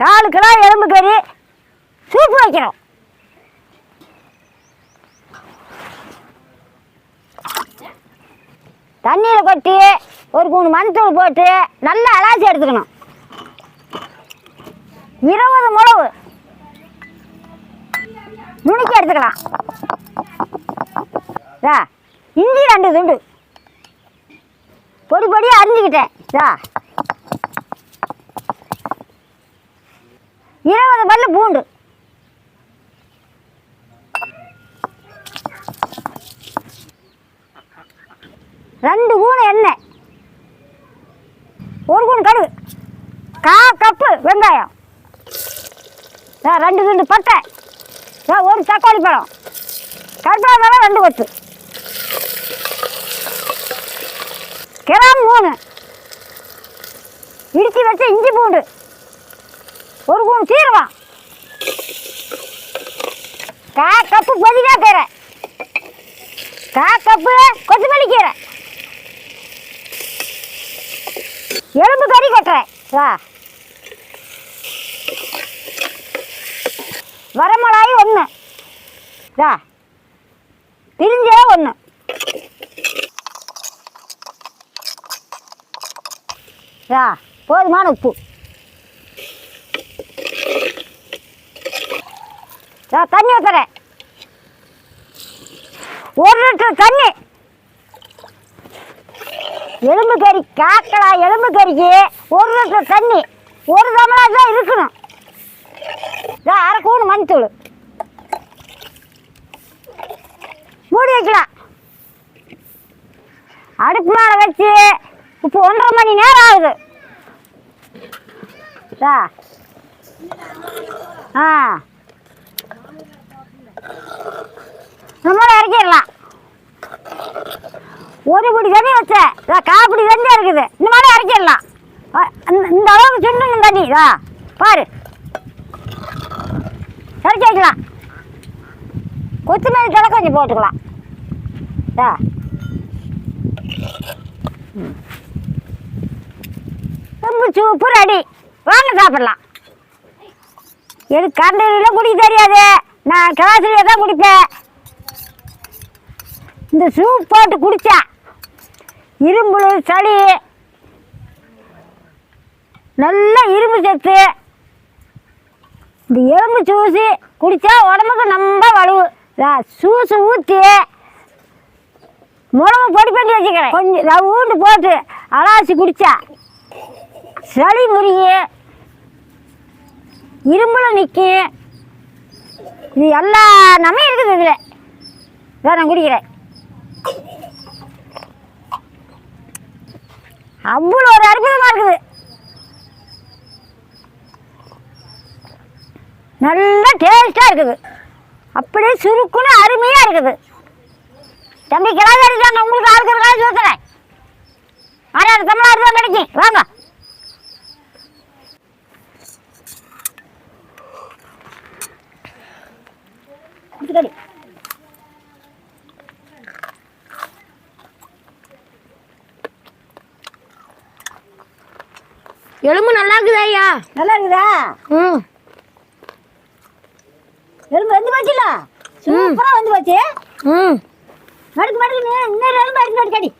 கால் kilo எலும்பு கறி soup வைக்கிறோம் தண்ணியில் கொட்டி ஒரு மூணு மண்தூள் போட்டு நல்லா அலாசி எடுத்துக்கணும். இருபது மிளகு நுணுக்கி எடுத்துக்கலாம். இதா, இஞ்சி ரெண்டு துண்டு. பொடி பொடியாக அரிஞ்சுக்கிட்டேன். இதா. இருபது பல்லு பூண்டு. ரெண்டு கூணு எண்ணெய். ஒரு கூணு கடுகு. கா கப்பு வெங்காயம். ரெண்டு துண்டு பட்டை. ஒரு தக்காளி பழம். கருப்பாக ரெண்டு கொத்து. கிராம் மூணு. இடித்து வச்ச இஞ்சி பூண்டு. ஒரு கூண் சீரகம் கா கப்பு பொதினா கீரை. கா கப்பு கொத்தமல்லி கீரை. எலும்பு கறி கொட்டுறேன் வா. வரமிளாய் ஒன்று வா. பிரிஞ்சே ஒன்று வா. போதுமான உப்பு. நான் தண்ணி ஊற்றுறேன் ஒரு லிட்டர் தண்ணி. எலும்பு கறி காக்கலா எலும்பு கறிக்கு ஒரு லிட்டர் தண்ணி. ஒரு தமிழா தான் இருக்கணும். இதான் அரை கூணு மூடி வைக்கலாம். அடுப்பு மேலே வச்சு இப்போ ஒன்றரை மணி நேரம் ஆகுது. இதா. ஆ. நம்மளும் இறக்கிடலாம். ஒரு பிடி தண்ணி வச்சேன் காப்பிடி தண்ணி இருக்குது. இந்த மாதிரி இறக்கிடலாம். இந்த- இந்த அளவுக்கு சுண்டணும் தண்ணி. இதா பாரு. இறக்கி வைக்கலாம். கொத்தமல்லி தலை கொஞ்சம் போட்டுக்கலாம். இதா. ரொம்ப சூப்பர் அடி. வாங்க சாப்பிடலாம். எனக்கு கரண்டிலாம் குடிக்க தெரியாது. நான் கிளாஸ்லேயே தான் குடித்தேன் இந்த சூப் போட்டு குடித்தேன் இரும்பு சளி. நல்லா இரும்பு சத்து. இந்த எலும்பு ஜூஸு குடித்தா உடம்புக்கு ரொம்ப வலுவு. ஜூஸு ஊற்றி மிளகு பொடி பண்ணி வச்சுக்கிறேன். கொஞ்சம் ரவுண்டு போட்டு அலாசி குடித்தா சளி முறியும் இரும்புல நிற்கும் இது எல்லா நம்ம இருக்குது இதில். இதை நான் குடிக்கிறேன். அவ்வளோ ஒரு அற்புதமாக இருக்குது. நல்லா டேஸ்ட்டாக இருக்குது. அப்படியே சுருக்குன்னு அருமையாக இருக்குது. தம்பி கிழக்கு அடிச்சாங்க உங்களுக்கு ஆளுக்கு ஒரு காசு ஊற்றுறேன் ஆனால் தமிழ்நாடு தான் கிடைக்கும். வாங்க. எலும்பு நல்லா இருக்குதா ஐயா? நல்லா இருக்குதா ம். எலும்பு வந்து போச்சுல சூப்பராக வந்து போச்சு. ம். மடுக்கு மடுக்கு இன்னும் எலும்பு அடிச்சு மடுக்கடி